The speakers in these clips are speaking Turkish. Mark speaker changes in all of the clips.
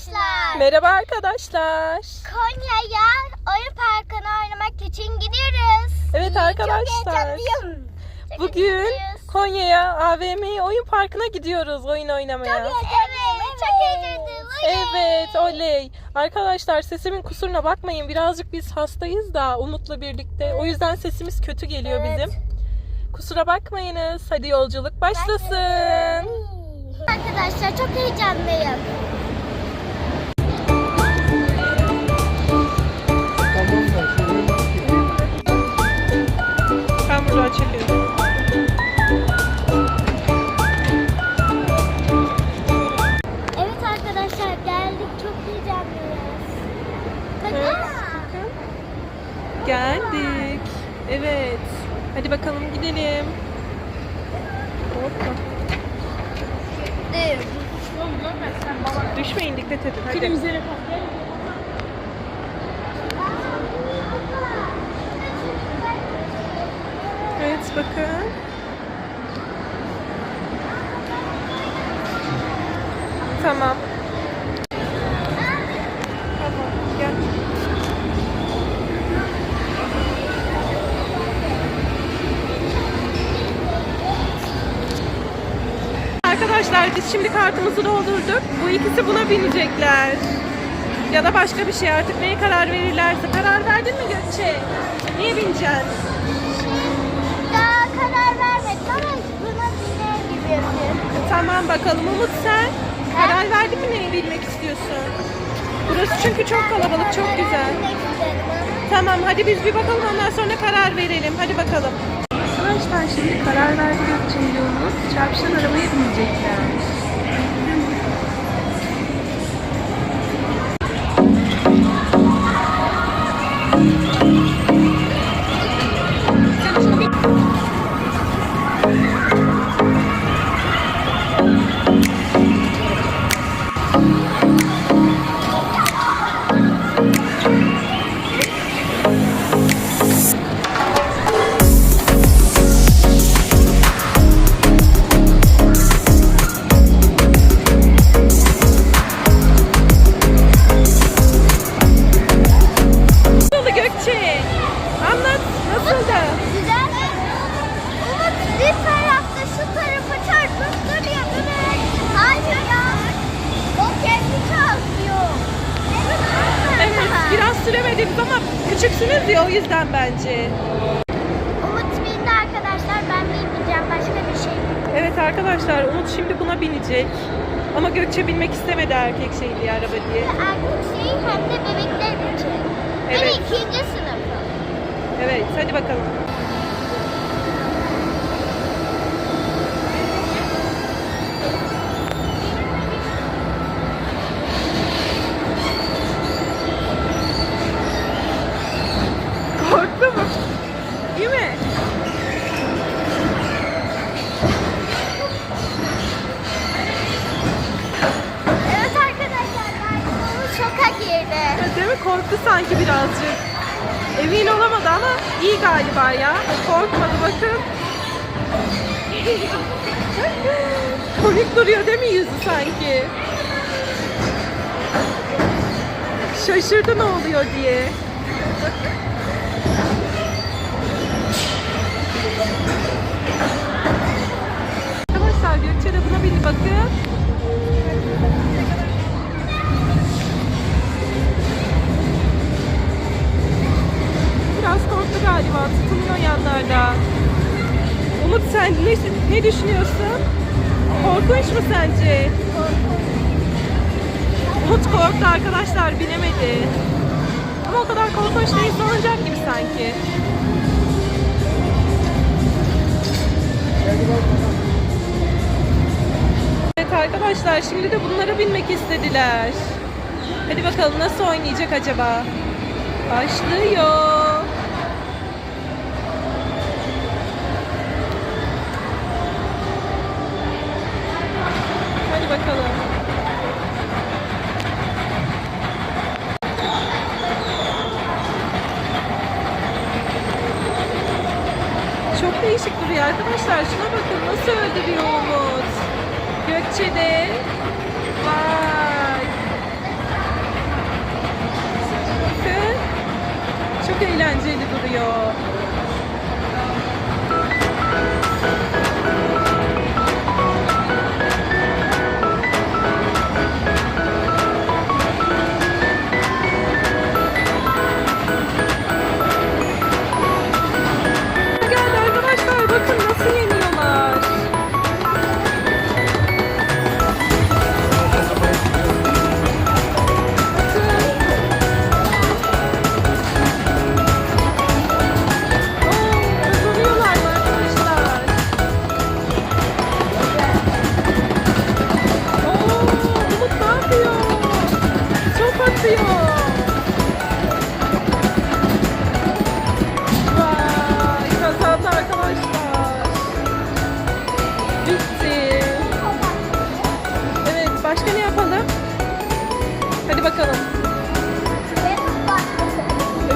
Speaker 1: arkadaşlar.
Speaker 2: Merhaba arkadaşlar.
Speaker 1: Konya'ya oyun parkına oynamak için gidiyoruz.
Speaker 2: Evet arkadaşlar.
Speaker 1: Çok heyecanlıyım. Çok
Speaker 2: Bugün. Konya'ya AVM oyun parkına gidiyoruz oyun oynamaya.
Speaker 1: Evet, çok heyecanlıyım.
Speaker 2: Evet oley. Arkadaşlar sesimin kusuruna bakmayın. Birazcık biz hastayız da Umut'la birlikte. O yüzden sesimiz kötü geliyor
Speaker 1: Evet.
Speaker 2: bizim. Kusura bakmayınız. Hadi yolculuk başlasın.
Speaker 1: Arkadaşlar çok heyecanlıyım.
Speaker 2: Buradan çekiyorum.
Speaker 1: Evet arkadaşlar geldik. Çok heyecanlıyız.
Speaker 2: Evet,
Speaker 1: Bakın.
Speaker 2: bakın. Geldik. Evet. Hadi bakalım gidelim. Hoppa. Düşmeyin dikkat edin. Hadi. Evet bakın. Tamam. Tamam gel. Arkadaşlar biz şimdi kartımızı doldurduk. Bu ikisi buna binecekler. Ya da başka bir şey artık neye karar verirlerse. Karar verdin mi Gökçe? Niye bineceksin?
Speaker 1: Gibi.
Speaker 2: Tamam bakalım Umut sen karar verdin mi neyi bilmek istiyorsun? Burası çünkü çok kalabalık, çok güzel. Tamam hadi biz bir bakalım ondan sonra karar verelim. Hadi bakalım. Arkadaşlar şimdi karar verdi Gökçe ile Umut. Çarpışan arabaya binecekler. Thank you. Yüzden bence.
Speaker 1: Umut bindi arkadaşlar. Ben binmeyeceğim. Başka bir şey.
Speaker 2: Evet arkadaşlar Umut şimdi buna binecek. Ama Gökçe binmek istemedi erkek şey diye araba diye.
Speaker 1: Erkek şey hem de bebekler için.
Speaker 2: Evet.
Speaker 1: Evet. ikinci sınıfı.
Speaker 2: Evet hadi bakalım. Korktu mu? Değil mi?
Speaker 1: Evet arkadaşlar. Ben Umut şoka girdi.
Speaker 2: Değil mi? Korktu sanki birazcık. Emin olamadı ama iyi galiba ya. Korkmadı bakın. Komik duruyor değil mi yüzü sanki? Şaşırdı ne oluyor diye. Arkadaşlar Gökçe de buna bindi bakın. Korktu galiba. Tutunuyor yanlarda. Umut sen ne, ne düşünüyorsun? Korkunç mu sence? Umut korktu arkadaşlar binemedi. Ama o kadar korkunç değil sanacak gibi sanki. Evet arkadaşlar şimdi de bunlara binmek istediler. Hadi bakalım nasıl oynayacak acaba? Başlıyor. bakalım. Çok değişik duruyor arkadaşlar. Şuna bakın nasıl öldürüyor Umut. Gökçe'de. Vay. Bakın. Çok eğlenceli duruyor.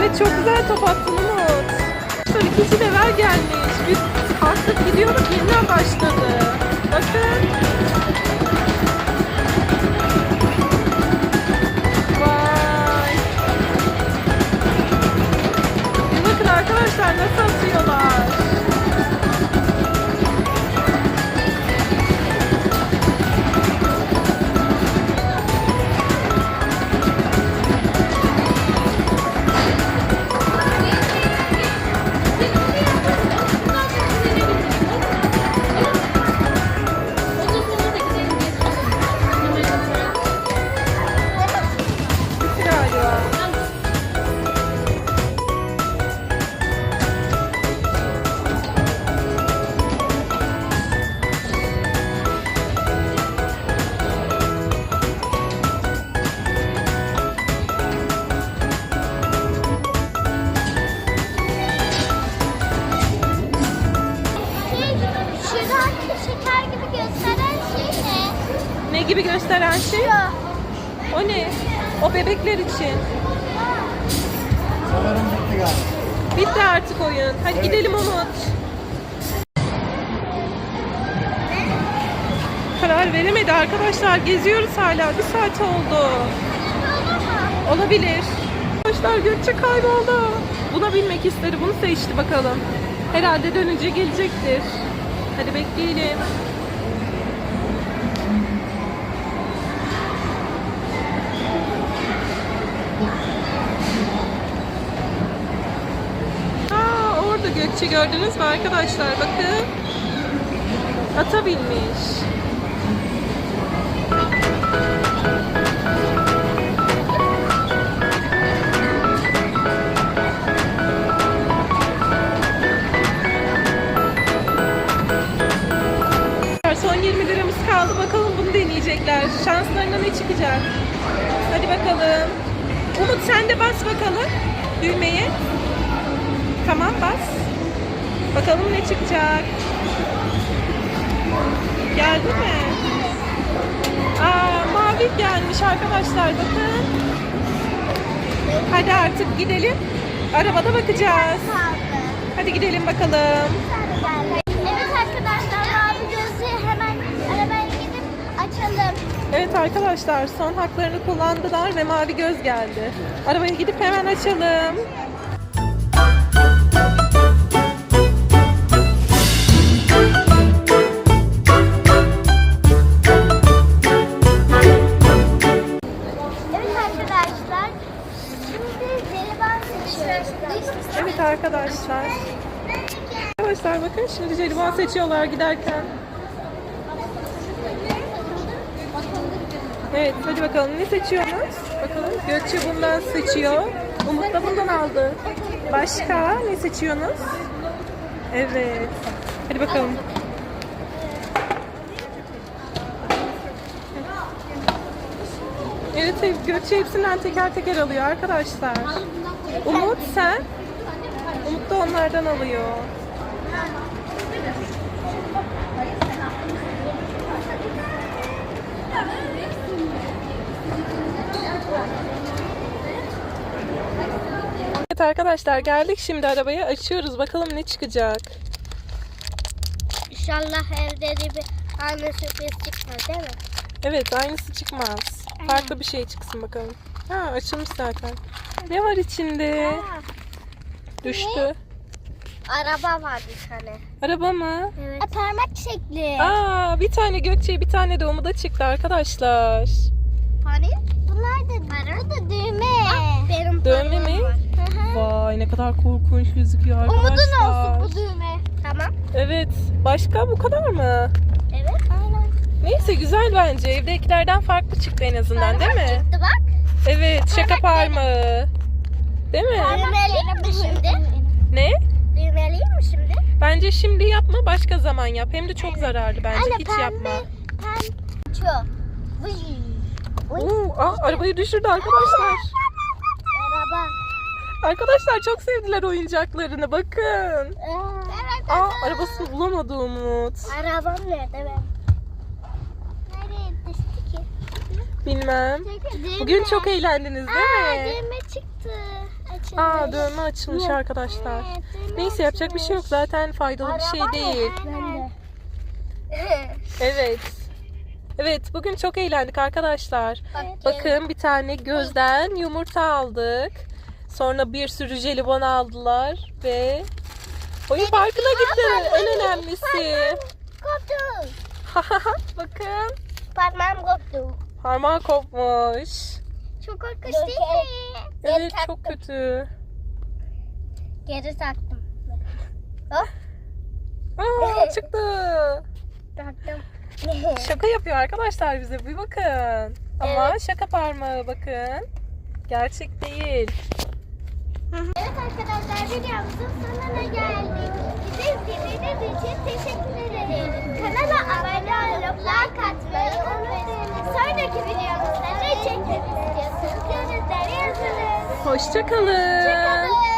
Speaker 2: Evet çok güzel top attın Umut. Şöyle ikinci level gelmiş. Biz artık gidiyoruz yeniden başladı. Bakın. Vay. Bir bakın arkadaşlar nasıl atıyorlar.
Speaker 1: Gibi gösteren şey?
Speaker 2: O ne? O bebekler için.
Speaker 3: Sanırım bitti galiba.
Speaker 2: Bitti artık oyun. Hadi gidelim Umut. Karar veremedi arkadaşlar. Geziyoruz hala. Bir saat oldu. Olabilir. Arkadaşlar Gökçe kayboldu. Buna binmek istedi. Bunu seçti bakalım. Herhalde dönünce gelecektir. Hadi bekleyelim. Gökçe gördünüz mü arkadaşlar? Bakın. Ata binmiş. Son 20 liramız kaldı. Bakalım bunu deneyecekler. Şanslarına ne çıkacak? Hadi bakalım. Umut sen de bas bakalım düğmeye. Tamam bas. Bakalım ne çıkacak. Geldi mi? Aa mavi gelmiş arkadaşlar bakın. Hadi artık gidelim. Arabada bakacağız. Hadi gidelim bakalım.
Speaker 1: Evet arkadaşlar mavi gözlüğü hemen arabaya gidip açalım.
Speaker 2: Evet arkadaşlar son haklarını kullandılar ve mavi göz geldi. Arabaya gidip hemen açalım.
Speaker 1: Evet arkadaşlar.
Speaker 2: Arkadaşlar bakın şimdi jelibon seçiyorlar giderken. Evet hadi bakalım ne seçiyorsunuz? Bakalım Gökçe bundan seçiyor. Umut da bundan aldı. Başka ne seçiyorsunuz? Evet. Hadi bakalım. Evet Gökçe hepsinden teker teker alıyor arkadaşlar. Umut sen? Umut da onlardan alıyor. Evet arkadaşlar geldik şimdi arabaya açıyoruz bakalım ne çıkacak.
Speaker 1: İnşallah evde de bir aynı sürpriz çıkmaz değil mi?
Speaker 2: Evet aynısı çıkmaz. Farklı bir şey çıksın bakalım. Ha açılmış zaten. Ne var içinde? Düştü.
Speaker 1: Araba var bir tane.
Speaker 2: Araba mı?
Speaker 1: Evet. parmak şekli.
Speaker 2: Aa bir tane Gökçe bir tane de Umut'a çıktı arkadaşlar.
Speaker 1: Hani? Bunlar da Bu da düğme. benim
Speaker 2: Dövme mi? Vay ne kadar korkunç gözüküyor arkadaşlar.
Speaker 1: Umudun olsun bu düğme. Tamam.
Speaker 2: Evet. Başka bu kadar mı?
Speaker 1: Evet. Aynen.
Speaker 2: Neyse güzel bence. Evdekilerden farklı çıktı en azından değil mi?
Speaker 1: Çıktı bak.
Speaker 2: Evet şaka parmağı. Değil mi?
Speaker 1: Düğmeliyim mi şimdi?
Speaker 2: Ne?
Speaker 1: Düğmeliyim mi şimdi?
Speaker 2: Bence şimdi yapma başka zaman yap. Hem de çok zararlı bence.
Speaker 1: Anne,
Speaker 2: Hiç
Speaker 1: pembe.
Speaker 2: yapma.
Speaker 1: Pembe. Şu. Vıy.
Speaker 2: Oo, aa, arabayı düşürdü arkadaşlar.
Speaker 1: Araba.
Speaker 2: Arkadaşlar çok sevdiler oyuncaklarını bakın.
Speaker 1: Evet.
Speaker 2: Aa arabasını bulamadı Umut.
Speaker 1: Arabam nerede ben?
Speaker 2: Bilmem. Bugün çok eğlendiniz değil
Speaker 1: Aa,
Speaker 2: mi?
Speaker 1: düğme çıktı. Açılmış.
Speaker 2: Aa dövme açılmış arkadaşlar.
Speaker 1: Evet, düğme
Speaker 2: Neyse yapacak bir şey yok zaten faydalı bir şey
Speaker 1: Araba
Speaker 2: değil. Evet. Evet bugün çok eğlendik arkadaşlar.
Speaker 1: Evet.
Speaker 2: Bakın bir tane gözden yumurta aldık. Sonra bir sürü jelibon aldılar ve oyun parkına gittiler. En önemlisi.
Speaker 1: Koptu.
Speaker 2: Bakın
Speaker 1: Parmağım koptu.
Speaker 2: Parmağı kopmuş.
Speaker 1: Çok korkunç değil mi?
Speaker 2: Evet çok kötü.
Speaker 1: Geri taktım. Oh,
Speaker 2: Aa çıktı.
Speaker 1: taktım.
Speaker 2: Şaka yapıyor arkadaşlar bize bir bakın. Ama şaka parmağı bakın. Gerçek değil.
Speaker 1: Evet arkadaşlar videomuzun sonuna geldik. Bizi izlediğiniz için teşekkür ederim. Kanala abone olup like atmayı unutmayın. Sonraki videomuzda ne çekmemizi istiyorsanız yorumlara yazın.
Speaker 2: Hoşçakalın.
Speaker 1: Hoşçakalın.